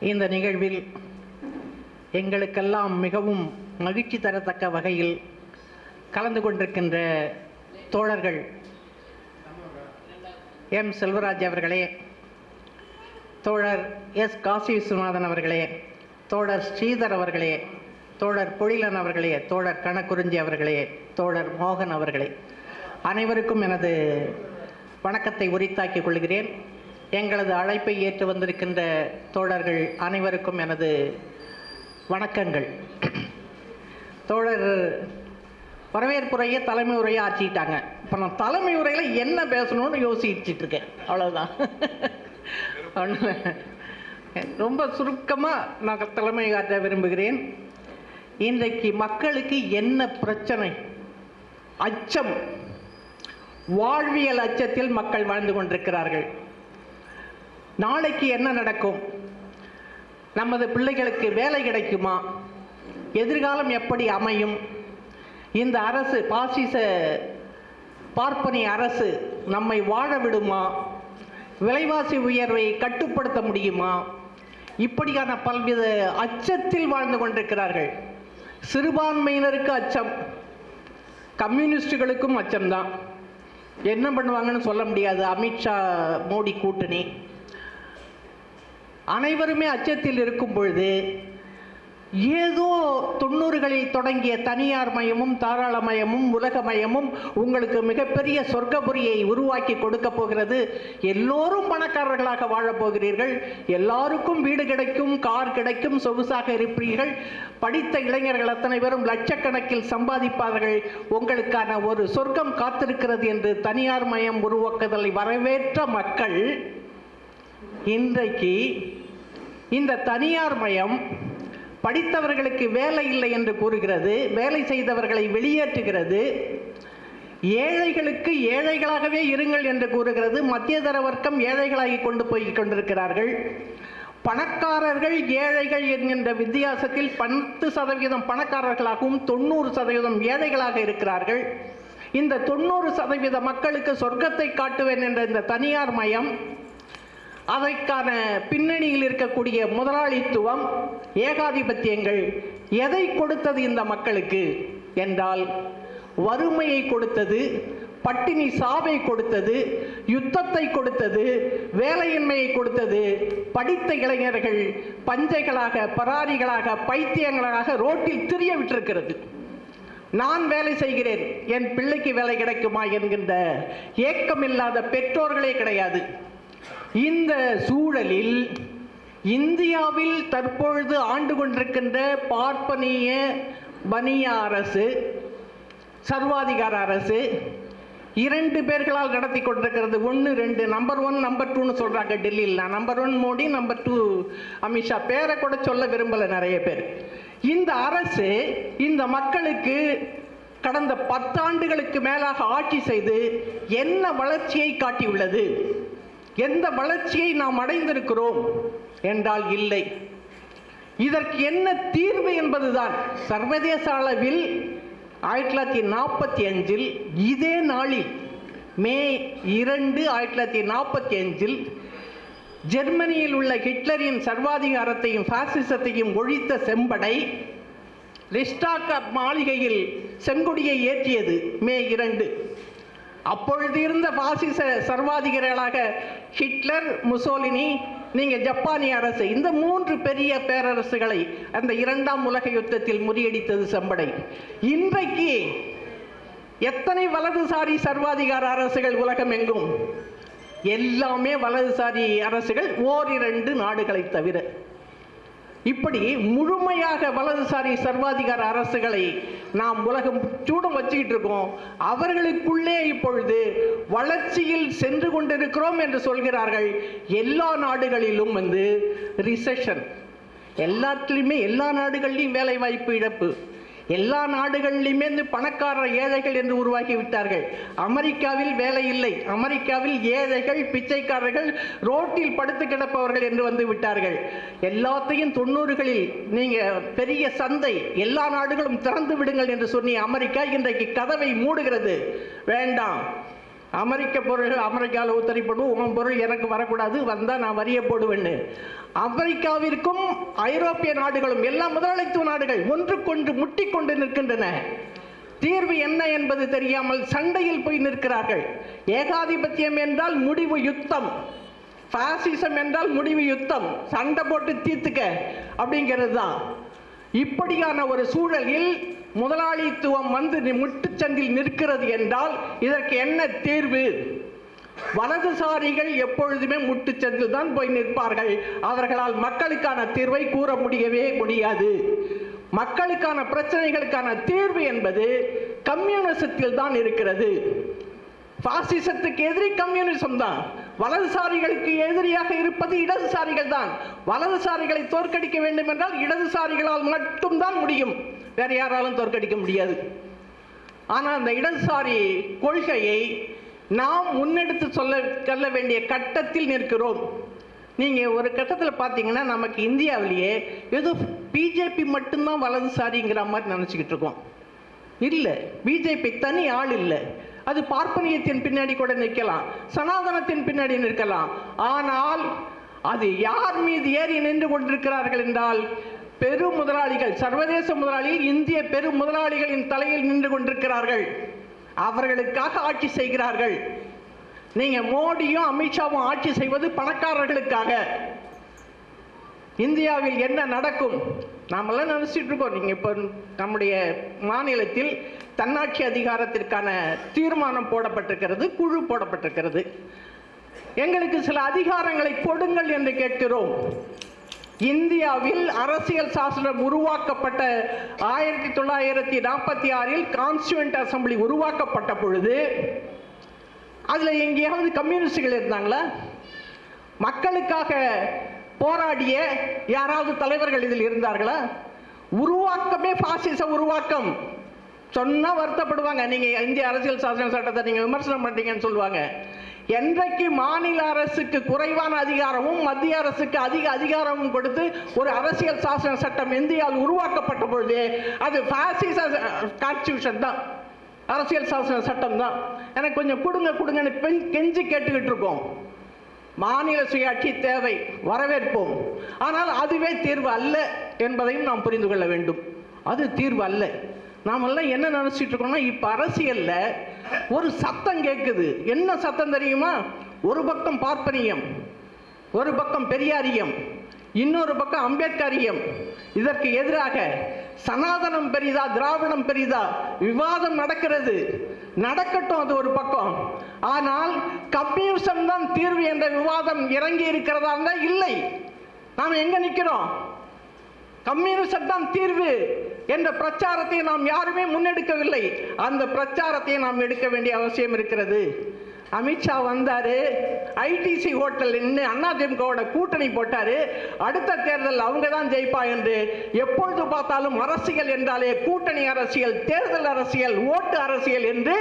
இந்த நிகழ்வில் எங்களுக்கெல்லாம் மிகவும் மகிழ்ச்சி தரத்தக்க வகையில் கலந்து கொண்டிருக்கின்ற தோழர்கள் எம். செல்வராஜ் அவர்களே தோழர் எஸ். காசி விஸ்வநாதன் அவர்களே தோழர் ஸ்ரீதர் அவர்களே தோழர் பொழிலன் அவர்களே தோழர் கணக்குறிஞ்சி அவர்களே தோழர் மோகன் அவர்களே. அனைவருக்கும் எனது வணக்கத்தை உரித்தாக்கிக் கொள்கிறேன். எங்களது அழைப்பை ஏற்று வந்திருக்கின்ற தோழர்கள் அனைவருக்கும் எனது வணக்கங்கள். தோழர் வரவேற்புரையை தலைமை உரையை ஆற்றிட்டாங்க. இப்போ நான் தலைமை உரையில் என்ன பேசணும்னு யோசிச்சுட்டு இருக்கேன் அவ்வளோதான் ரொம்ப சுருக்கமாக நான் தலைமை காட்ட விரும்புகிறேன். இன்றைக்கு மக்களுக்கு என்ன பிரச்சனை? அச்சம். வாழ்வியல் அச்சத்தில் மக்கள் வாழ்ந்து கொண்டிருக்கிறார்கள். நாளைக்கு என்ன நடக்கும்? நமது பிள்ளைகளுக்கு வேலை கிடைக்குமா? எதிர்காலம் எப்படி அமையும்? இந்த அரசு பாசிச பார்ப்பனி அரசு நம்மை வாழ விடுமா? விலைவாசி உயர்வை கட்டுப்படுத்த முடியுமா? இப்படியான பல்வித அச்சத்தில் வாழ்ந்து கொண்டிருக்கிறார்கள். சிறுபான்மையினருக்கு அச்சம். கம்யூனிஸ்டுகளுக்கும் அச்சம்தான். என்ன பண்ணுவாங்கன்னு சொல்ல முடியாது. அமித்ஷா மோடி கூட்டணி. அனைவருமே அச்சத்தில் இருக்கும் பொழுது ஏதோ தொண்ணூறுகளில் தொடங்கிய தனியார் மயமும் தாராளமயமும் உலகமயமும் உங்களுக்கு மிகப்பெரிய சொர்க்கபுரியை உருவாக்கி கொடுக்க போகிறது. எல்லோரும் பணக்காரர்களாக வாழப் போகிறீர்கள். எல்லாருக்கும் வீடு கிடைக்கும் கார் கிடைக்கும் சொகுசாக இருப்பீர்கள். படித்த இளைஞர்கள் அத்தனை பேரும் லட்சக்கணக்கில் சம்பாதிப்பார்கள். உங்களுக்கான ஒரு சொர்க்கம் காத்திருக்கிறது என்று தனியார் மயம் உருவாக்குதலை வரவேற்ற மக்கள் இன்றைக்கு இந்த தனியார் மயம் படித்தவர்களுக்கு வேலை இல்லை என்று கூறுகிறது வேலை செய்தவர்களை வெளியேற்றுகிறது. ஏழைகளுக்கு ஏழைகளாகவே இருங்கள் என்று கூறுகிறது. மத்தியதர வர்க்கம் ஏழைகளாகி கொண்டு போய் கொண்டிருக்கிறார்கள். பணக்காரர்கள் ஏழைகள் என்கின்ற வித்தியாசத்தில் பத்து சதவீதம் பணக்காரர்களாகவும் தொண்ணூறு சதவீதம் ஏழைகளாக இருக்கிறார்கள். இந்த தொண்ணூறு சதவீத மக்களுக்கு சொர்க்கத்தை காட்டுவேன் என்ற இந்த தனியார் மயம் அதற்கான பின்னணியில் இருக்கக்கூடிய முதலாளித்துவம் ஏகாதிபத்தியங்கள் எதை கொடுத்தது இந்த மக்களுக்கு? என்றால் வறுமையை கொடுத்தது பட்டினி சாவை கொடுத்தது யுத்தத்தை கொடுத்தது வேலையின்மையை கொடுத்தது படித்த இளைஞர்கள் பஞ்சைகளாக பராரிகளாக பைத்தியங்களாக ரோட்டில் திரிய விட்டிருக்கிறது. நான் வேலை செய்கிறேன் என் பிள்ளைக்கு வேலை கிடைக்குமா என்கின்ற ஏக்கமில்லாத பெற்றோர்களே கிடையாது. இந்த சூழலில் இந்தியாவில் தற்பொழுது ஆண்டு கொண்டிருக்கின்ற பார்ப்பனிய பனிய அரசு சர்வாதிகார அரசு இரண்டு பேர்களால் நடத்தி கொண்டிருக்கிறது. ஒன்று ரெண்டு நம்பர் ஒன் நம்பர் டூன்னு சொல்கிறாங்க டெல்லியில். நான் number one Modi number two Amit Shah பேரை கூட சொல்ல விரும்பலை நிறைய பேர். இந்த அரசு இந்த மக்களுக்கு கடந்த பத்தாண்டுகளுக்கு மேலாக ஆட்சி செய்து என்ன வளர்ச்சியை காட்டியுள்ளது? எந்த வளர்ச்சியை நாம் அடைந்திருக்கிறோம் என்றால் இல்லை. இதற்கு என்ன தீர்வு என்பதுதான் சர்வதேச அளவில் ஆயிரத்தி தொள்ளாயிரத்தி நாற்பத்தி அஞ்சில் இதே நாளில் மே இரண்டு ஆயிரத்தி தொள்ளாயிரத்தி நாற்பத்தி அஞ்சில் ஜெர்மனியில் உள்ள ஹிட்லரின் சர்வாதிகாரத்தையும் பாசிசத்தையும் ஒழித்த செம்படை ரிஸ்டாக் மாளிகையில் செங்கொடியை ஏற்றியது மே இரண்டு. அப்பொழுது இருந்த பாசிச சர்வாதிகாரிகளாக ஹிட்லர் முசோலினி நீங்கள் ஜப்பானிய அரசு இந்த மூன்று பெரிய பேரரசுகளை அந்த இரண்டாம் உலக யுத்தத்தில் முறியடித்தது செம்படை. இன்றைக்கு எத்தனை வலதுசாரி சர்வாதிகார அரசுகள் உலகம் எங்கும்? எல்லாமே வலதுசாரி அரசுகள் ஓரிரண்டு நாடுகளை தவிர. இப்படி முழுமையாக வலதுசாரி சர்வாதிகார அரசுகளை நாம் உலகம் சூடம் வச்சுக்கிட்டு இருக்கோம். அவர்களுக்குள்ளே இப்பொழுது வளர்ச்சியில் சென்று கொண்டிருக்கிறோம் என்று சொல்கிறார்கள். எல்லா நாடுகளிலும் வந்து ரிசெஷன் எல்லாத்துலேயுமே எல்லா நாடுகள்லையும் வேலை வாய்ப்பு இழப்பு. எல்லா நாடுகளிலுமே இந்த பணக்கார ஏழைகள் என்று உருவாக்கி விட்டார்கள் அமெரிக்காவில் வேலை இல்லை. அமெரிக்காவில் ஏழைகள் பிச்சைக்காரர்கள் ரோட்டில் படுத்து கிடப்பவர்கள் என்று வந்து விட்டார்கள். எல்லாத்தையும் தொண்ணூறுகளில் நீங்க பெரிய சந்தை எல்லா நாடுகளும் திறந்து விடுங்கள் என்று சொன்னி அமெரிக்கா இன்றைக்கு கதவை மூடுகிறது. வேண்டாம். அமெரிக்க பொருள் அமெரிக்காவில் உத்தரிப்படும் உன் பொருள் எனக்கு வரக்கூடாது வந்தால் நான் வரிய போடுவேன்னு. அமெரிக்காவிற்கும் ஐரோப்பிய நாடுகளும் எல்லா முதலாளித்துவ நாடுகள் ஒன்றுக்கொன்று முட்டிக்கொண்டு நிற்கின்றன. தீர்வு என்ன என்பது தெரியாமல் சண்டையில் போய் நிற்கிறார்கள். ஏகாதிபத்தியம் என்றால் முடிவு யுத்தம். பாசிசம் என்றால் முடிவு யுத்தம். சண்டை போட்டு தீர்த்துக்க அப்படிங்கிறது தான். இப்படியான ஒரு சூழலில் முதலாளித்துவம் வந்து முட்டுச்சந்தில் நிற்கிறது என்றால் இதற்கு என்ன தீர்வு? வலதுசாரிகள் எப்பொழுதுமே முட்டுச்சந்தில் தான் போய் நிற்பார்கள். அவர்களால் மக்களுக்கான தீர்வை கூற முடியவே முடியாது. மக்களுக்கான பிரச்சனைகளுக்கான தீர்வு என்பது கம்யூனிசத்தில் தான் இருக்கிறது. பாசிசத்துக்கு எதிரி கம்யூனிசம் தான். வலதுசாரிகளுக்கு எதிரியாக இருப்பது இடதுசாரிகள் தான். வலதுசாரிகளை தோற்கடிக்க வேண்டும் என்றால் இடதுசாரிகளால் மட்டும்தான் முடியும். வேற யாராலும் தோற்கடிக்க முடியாது. ஆனால் அந்த இடதுசாரி கொள்கையை நாம் முன்னெடுத்து சொல்ல சொல்ல வேண்டிய கட்டத்தில் நிற்கிறோம். நீங்கள் ஒரு கட்டத்தில் பார்த்தீங்கன்னா நமக்கு இந்தியாவிலேயே ஏதோ பிஜேபி மட்டும்தான் வலதுசாரிங்கிற மாதிரி நினச்சிக்கிட்டு இருக்கோம். இல்லை பிஜேபி தனி ஆள் இல்லை. அது பார்ப்பனியத்தின் பின்னாடி கூட நிற்கலாம். சனாதனத்தின் பின்னாடி நிற்கலாம். ஆனால் அது யார் மீது ஏறி நின்று கொண்டிருக்கிறார்கள் என்றால் பெரு முதலாளிகள் சர்வதேச முதலாளிகள் இந்திய பெரு முதலாளிகளின் தலையில் நின்று கொண்டிருக்கிறார்கள். அவர்களுக்காக ஆட்சி செய்கிறார்கள். நீங்க மோடியும் அமித்ஷாவும் ஆட்சி செய்வது பணக்காரர்களுக்காக. இந்தியாவில் என்ன நடக்கும்? நாமெல்லாம் நினைச்சிட்டு இருக்கோம். நீங்க இப்போ நம்முடைய மாநிலத்தில் தன்னாட்சி அதிகாரத்திற்கான தீர்மானம் போடப்பட்டிருக்கிறது குழு போடப்பட்டிருக்கிறது. எங்களுக்கு சில அதிகாரங்களை கொடுங்கள் என்று கேட்கிறோம். இந்தியாவில் அரசியல் சாசனம் உருவாக்கப்பட்ட ஆயிரத்தி தொள்ளாயிரத்தி நாற்பத்தி ஆறில் கான்ஸ்டுவெண்ட் அசம்பிளி உருவாக்கப்பட்ட பொழுது அதில் எங்கேயாவது கம்யூனிஸ்டுகள் இருந்தாங்களா? மக்களுக்காக போராடிய யாராவது தலைவர்கள் இதில் இருந்தார்களா? உருவாக்கமே பாசிச உருவாக்கம். சொன்னால் வருத்தப்படுவாங்க. நீங்கள் இந்திய அரசியல் சாசன சட்டத்தை நீங்கள் விமர்சனம் பண்ணுறீங்கன்னு சொல்லுவாங்க. என்றைக்கு மாநில அரசுக்கு குறைவான அதிகாரமும் மத்திய அரசுக்கு அதிக அதிகாரமும் கொடுத்து ஒரு அரசியல் சாசன சட்டம் இந்தியாவில் உருவாக்கப்பட்ட பொழுது அது பாசிச கான்ஸ்டியூஷன் தான். அரசியல் சாசன சட்டம் தான். எனக்கு கொஞ்சம் கொடுங்க கொடுங்கன்னு பெண் கெஞ்சி கேட்டுக்கிட்டு இருக்கோம். மாநில சுயாட்சி தேவை வரவேற்போம். ஆனால் அதுவே தீர்வு அல்ல என்பதையும் நாம் புரிந்து கொள்ள வேண்டும். அது தீர்வு அல்ல. நாமெல்லாம் என்ன நினைச்சிட்டு இருக்கோம்னா இப்போ அரசியலில் ஒரு சத்தம் கேட்குது என்ன சத்தம் தெரியுமா? ஒரு பக்கம் பார்ப்பனியம் ஒரு பக்கம் பெரியாரியம் இன்னொரு பக்கம் அம்பேத்கரியம். இதற்கு எதிராக சனாதனம் பெரிதா திராவிடம் பெரிதா விவாதம் நடக்கிறது. நடக்கட்டும் அது ஒரு பக்கம். ஆனால் கம்யூனிசம் தான் தீர்வு என்ற விவாதம் இறங்கி இருக்கிறதா இருந்தால் இல்லை. நாம் எங்க நிற்கிறோம் கம்யூனிசம் தான் தீர்வு. என்ற பிரச்சாரத்தை நாம் யாருமே முன்னெடுக்கவில்லை. அந்த பிரச்சாரத்தை நாம் எடுக்க வேண்டிய அவசியம் இருக்கிறது. அமித்ஷா வந்தார் ஐடிசி ஹோட்டல் நின்று அதிமுகவோட கூட்டணி போட்டார். அடுத்த தேர்தல் அவங்க தான் ஜெயிப்பா என்று எப்பொழுது பார்த்தாலும் அரசியல் என்றாலே கூட்டணி அரசியல் தேர்தல் அரசியல் ஓட்டு அரசியல் என்று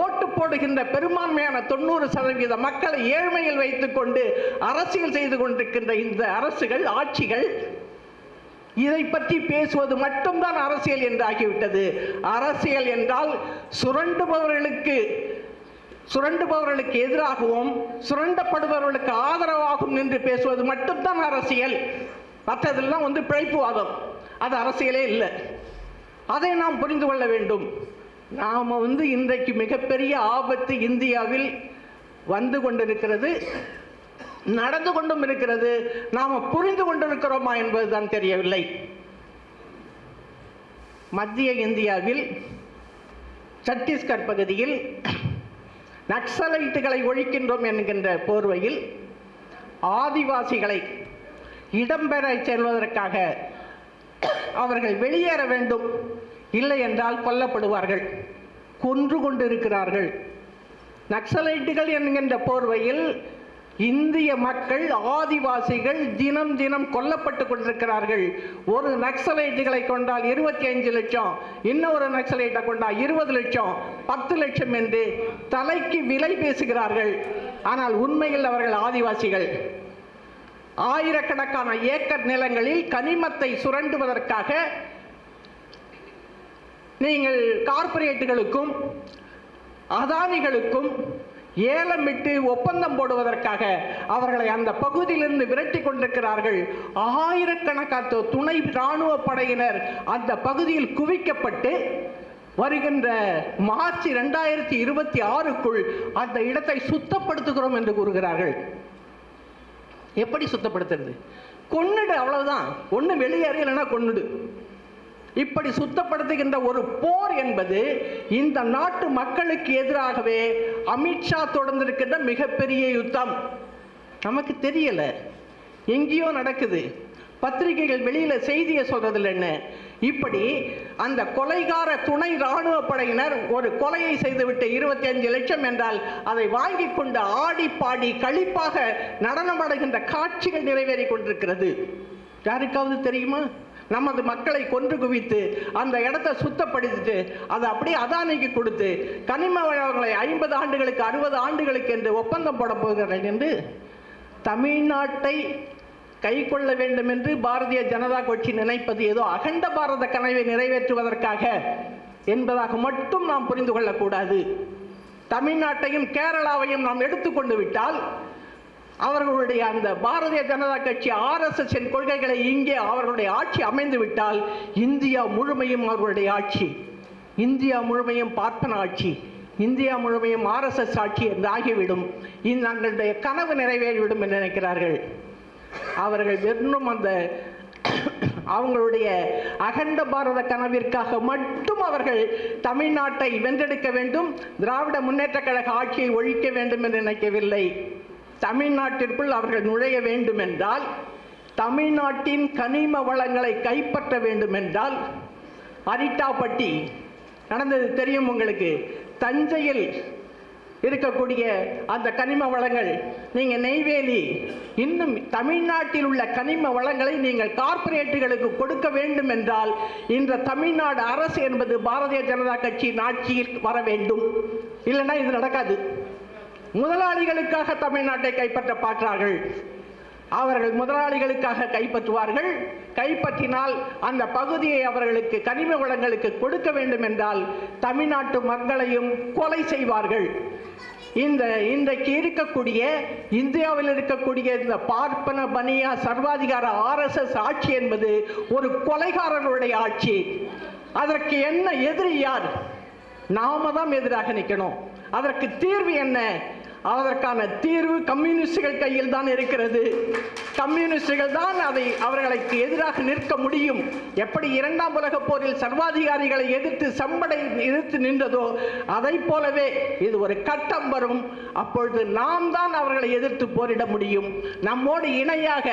ஓட்டு போடுகின்ற பெரும்பான்மையான தொண்ணூறு சதவீத மக்களை ஏழ்மையில் வைத்துக்கொண்டு அரசியல் செய்து கொண்டிருக்கின்ற இந்த அரசுகள் ஆட்சிகள் இதை பற்றி பேசுவது மட்டும்தான் அரசியல் என்றாகிவிட்டது. அரசியல் என்றால் சுரண்டுபவர்களுக்கு சுரண்டுபவர்களுக்கு எதிராகவும் சுரண்டப்படுபவர்களுக்கு ஆதரவாகவும் நின்று பேசுவது மட்டும்தான் அரசியல். மற்றதெல்லாம் வந்து பிழைப்புவாதம். அது அரசியலே இல்லை. அதை நாம் புரிந்து கொள்ள வேண்டும். நாம் வந்து இன்றைக்கு மிகப்பெரிய ஆபத்து இந்தியாவில் வந்து கொண்டிருக்கிறது. நடந்து கொண்டும் இருக்கிறது நாம் புரிந்து கொண்டிருக்கிறோமா என்பதுதான் தெரியவில்லை. மத்திய இந்தியாவில் சத்தீஸ்கர் பகுதியில் நக்சலைட்டுகளை ஒழிக்கின்றோம் என்கின்ற போர்வையில் ஆதிவாசிகளை இடம்பெற செல்வதற்காக அவர்கள் வெளியேற வேண்டும். இல்லை என்றால் கொல்லப்படுவார்கள். கொன்று கொண்டிருக்கிறார்கள். நக்சலைட்டுகள் என்கின்ற போர்வையில் இந்திய மக்கள் ஆதிவாசிகள் தினம் தினம் கொல்லப்பட்டு கொண்டிருக்கிறார்கள். ஒரு நக்சலைட்டுகளை கொண்டால் இருபத்தி அஞ்சு லட்சம் இன்னொரு நக்சலைட்டை கொண்டால் இருபது லட்சம் பத்து லட்சம் என்று தலைக்கு விலை பேசுகிறார்கள். ஆனால் உண்மையில் அவர்கள் ஆதிவாசிகள். ஆயிரக்கணக்கான ஏக்கர் நிலங்களில் கனிமத்தை சுரண்டுவதற்காக நீங்கள் கார்ப்பரேட்டுகளுக்கும் அதானிகளுக்கும் ஏலமிட்டு ஒப்பந்தம் போடுவதற்காக அவர்களை அந்த பகுதியிலிருந்து விரட்டி கொண்டிருக்கிறார்கள். ஆயிரக்கணக்கான துணை இராணுவ படையினர் அந்த பகுதியில் குவிக்கப்பட்டு வருகின்ற மார்ச் இரண்டாயிரத்தி இருபத்தி ஆறுக்குள் அந்த இடத்தை சுத்தப்படுத்துகிறோம் என்று கூறுகிறார்கள். எப்படி சுத்தப்படுத்துறது? கொன்னுடு அவ்வளவுதான். ஒன்று வெளியேறு இல்லைன்னா கொன்னுடு. இப்படி சுத்தப்படுத்துகின்ற ஒரு போர் என்பது இந்த நாட்டு மக்களுக்கு எதிராகவே அமித்ஷா தொடர்ந்திருக்கின்ற மிகப்பெரிய யுத்தம். நமக்கு தெரியல. எங்கேயோ நடக்குது. பத்திரிகைகள் வெளியில் செய்தியை சொல்கிறதில்ல என்ன இப்படி அந்த கொலைகார துணை ராணுவ படையினர் ஒரு கொலையை செய்துவிட்டு இருபத்தி அஞ்சு லட்சம் என்றால் அதை வாங்கி கொண்டு ஆடி பாடி களிப்பாக நடனமடைகின்ற காட்சிகள் நிறைவேறி கொண்டிருக்கிறது. யாருக்காவது தெரியுமா? நமது மக்களை கொன்று குவித்து அந்த இடத்தை சுத்தப்படுத்திட்டு அதை அப்படியே அதானிக்கு கொடுத்து கனிம வளங்களை ஐம்பது ஆண்டுகளுக்கு அறுபது ஆண்டுகளுக்கு என்று ஒப்பந்தம் போட என்று தமிழ்நாட்டை கை கொள்ள வேண்டும் என்று பாரதிய ஜனதா கட்சி நினைப்பது ஏதோ அகண்ட பாரத கனவை நிறைவேற்றுவதற்காக என்பதாக மட்டும் நாம் புரிந்து கொள்ளக்கூடாது தமிழ்நாட்டையும் கேரளாவையும் நாம் எடுத்துக்கொண்டு விட்டால் அவர்களுடைய அந்த பாரதிய ஜனதா கட்சி ஆர்எஸ்எஸ் கொள்கைகளை இங்கே அவர்களுடைய ஆட்சி அமைந்து விட்டால் இந்தியா முழுமையும் அவர்களுடைய ஆட்சி. இந்தியா முழுமையும் பார்ப்பன ஆட்சி. இந்தியா முழுமையும் ஆர்எஸ்எஸ் ஆட்சி என்றாகிவிடும் இந்த தங்களுடைய கனவு நிறைவேறிவிடும் என்று நினைக்கிறார்கள். அவர்கள் வெறும் அந்த அவங்களுடைய அகண்ட பாரத கனவிற்காக மட்டும் அவர்கள் தமிழ்நாட்டை வென்றெடுக்க வேண்டும் திராவிட முன்னேற்ற கழக ஆட்சியை ஒழிக்க வேண்டும் என்று நினைக்கவில்லை. தமிழ்நாட்டிற்குள் அவர்கள் நுழைய வேண்டும் என்றால் தமிழ்நாட்டின் கனிம வளங்களை கைப்பற்ற வேண்டும் என்றால் அரிட்டாப்பட்டி நடந்தது தெரியும் உங்களுக்கு தஞ்சையில் இருக்கக்கூடிய அந்த கனிம வளங்கள் நீங்கள் நெய்வேலி இன்னும் தமிழ்நாட்டில் உள்ள கனிம வளங்களை நீங்கள் கார்ப்பரேட்டுகளுக்கு கொடுக்க வேண்டும் என்றால் இந்த தமிழ்நாடு அரசு என்பது பாரதிய ஜனதா கட்சியின் ஆட்சியில் வர வேண்டும். இல்லைன்னா இது நடக்காது. முதலாளிகளுக்காக தமிழ்நாட்டை கைப்பற்ற பார்க்கிறார்கள். அவர்கள் முதலாளிகளுக்காக கைப்பற்றுவார்கள். கைப்பற்றினால் அந்த பகுதியை அவர்களுக்கு கனிம வளங்களுக்கு கொடுக்க வேண்டும் என்றால் தமிழ்நாட்டு மக்களையும் கொலை செய்வார்கள். இந்த இன்றைக்கு இருக்கக்கூடிய இந்தியாவில் இருக்கக்கூடிய இந்த பார்ப்பன பனியா சர்வாதிகார ஆர்எஸ்எஸ் ஆட்சி என்பது ஒரு கொலைகாரர்களுடைய ஆட்சி. அதற்கு என்ன எதிரி யார்? நாம தான் எதிராக நிற்கணும் அதற்கு தீர்வு என்ன? அதற்கான தீர்வு கம்யூனிஸ்டுகள் கையில் தான் இருக்கிறது. கம்யூனிஸ்டுகள் தான் அதை அவர்களுக்கு எதிராக நிற்க முடியும். எப்படி இரண்டாம் உலக போரில் சர்வாதிகாரிகளை எதிர்த்து சம்படை எதிர்த்து நின்றதோ அதை போலவே இது ஒரு கட்டம் வரும். அப்பொழுது நாம் தான் அவர்களை எதிர்த்து போரிட முடியும். நம்மோடு இணையாக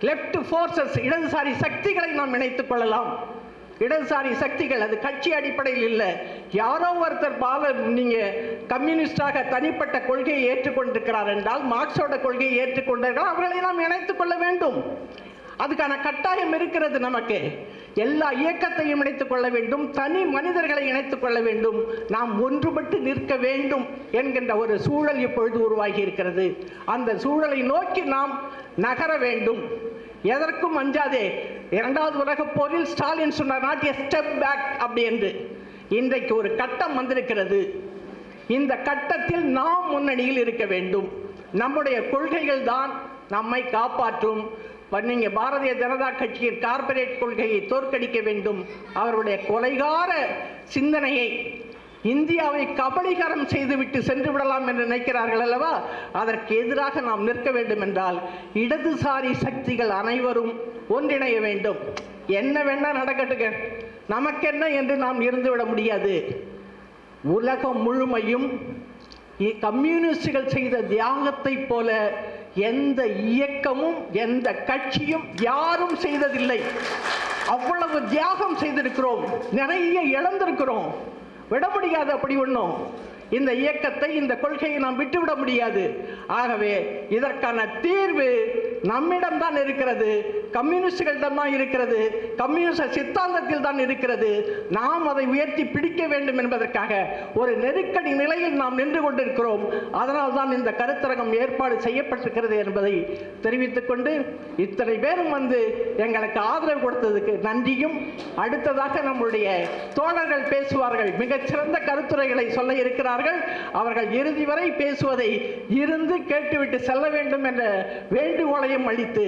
லெஃப்ட் ஃபோர்ஸஸ் இடதுசாரி சக்திகளை நாம் இணைத்துக் கொள்ளலாம். இடதுசாரி சக்திகள் அது கட்சி அடிப்படையில் இல்லை. யாரோ ஒருத்தர் பால நீங்கள் கம்யூனிஸ்டாக தனிப்பட்ட கொள்கையை ஏற்றுக்கொண்டிருக்கிறார் என்றால் மார்க்ஸோட கொள்கையை ஏற்றுக்கொண்டிருக்கிறார் அவர்களை நாம் இணைத்துக் கொள்ள வேண்டும். அதுக்கான கட்டாயம் இருக்கிறது நமக்கு. எல்லா இயக்கத்தையும் இணைத்துக் கொள்ள வேண்டும். தனி மனிதர்களை இணைத்துக் கொள்ள வேண்டும். நாம் ஒன்றுபட்டு நிற்க வேண்டும் என்கின்ற ஒரு சூழல் இப்பொழுது உருவாகி இருக்கிறது. அந்த சூழலை நோக்கி நாம் நகர வேண்டும். எதற்கும் அஞ்சாதே. இரண்டாவது உலகப் போரில் ஸ்டாலின் சொன்னார் நாட் எ ஸ்டெப் பேக் அப்படி என்று. இன்றைக்கு ஒரு கட்டம் வந்திருக்கிறது. இந்த கட்டத்தில் நாம் முன்னணியில் இருக்க வேண்டும். நம்முடைய கொள்கைகள் தான் நம்மை காப்பாற்றும். நீங்கள் பாரதிய ஜனதா கட்சியின் கார்ப்பரேட் கொள்கையை தோற்கடிக்க வேண்டும். அவருடைய கொலைகார சிந்தனையை இந்தியாவை கபலீகரம் செய்துவிட்டு சென்று விடலாம் என்று நினைக்கிறார்கள் அல்லவா? அதற்கு எதிராக நாம் நிற்க வேண்டும் என்றால் இடதுசாரி சக்திகள் அனைவரும் ஒன்றிணைய வேண்டும். என்ன வேணா நடக்கட்டுங்க. நமக்கென்ன என்று நாம் இருந்துவிட முடியாது. உலகம் முழுமையும் கம்யூனிஸ்டுகள் செய்த தியாகத்தை போல எந்த இயக்கமும் எந்த கட்சியும் யாரும் செய்ததில்லை. அவ்வளவு தியாகம் செய்திருக்கிறோம். நிறைய இழந்திருக்கிறோம். விட முடியாது அப்படி ஒன்றும் இந்த இயக்கத்தை இந்த கொள்கையை நாம் விட்டுவிட முடியாது. ஆகவே இதற்கான தீர்வு நம்மிடம் தான் இருக்கிறது. கம்யூனிஸ்டுகளிடம் தான் இருக்கிறது. கம்யூனிஸ்ட சித்தாந்தத்தில் தான் இருக்கிறது. நாம் அதை உயர்த்தி பிடிக்க வேண்டும் என்பதற்காக ஒரு நெருக்கடி நிலையில் நாம் நின்று கொண்டிருக்கிறோம். அதனால் தான் இந்த கருத்தரங்கம் ஏற்பாடு செய்யப்பட்டிருக்கிறது என்பதை தெரிவித்துக் கொண்டு இத்தனை பேரும் வந்து எங்களுக்கு ஆதரவு கொடுத்ததுக்கு நன்றியும். அடுத்ததாக நம்முடைய தோழர்கள் பேசுவார்கள். மிகச்சிறந்த கருத்துரைகளை சொல்ல இருக்கிறார் பேசுவார்கள் அவர்கள் இறுதி வரை பேசுவதை இருந்து கேட்டுவிட்டு செல்ல வேண்டும் என்ற வேண்டுகோளையும் அளித்து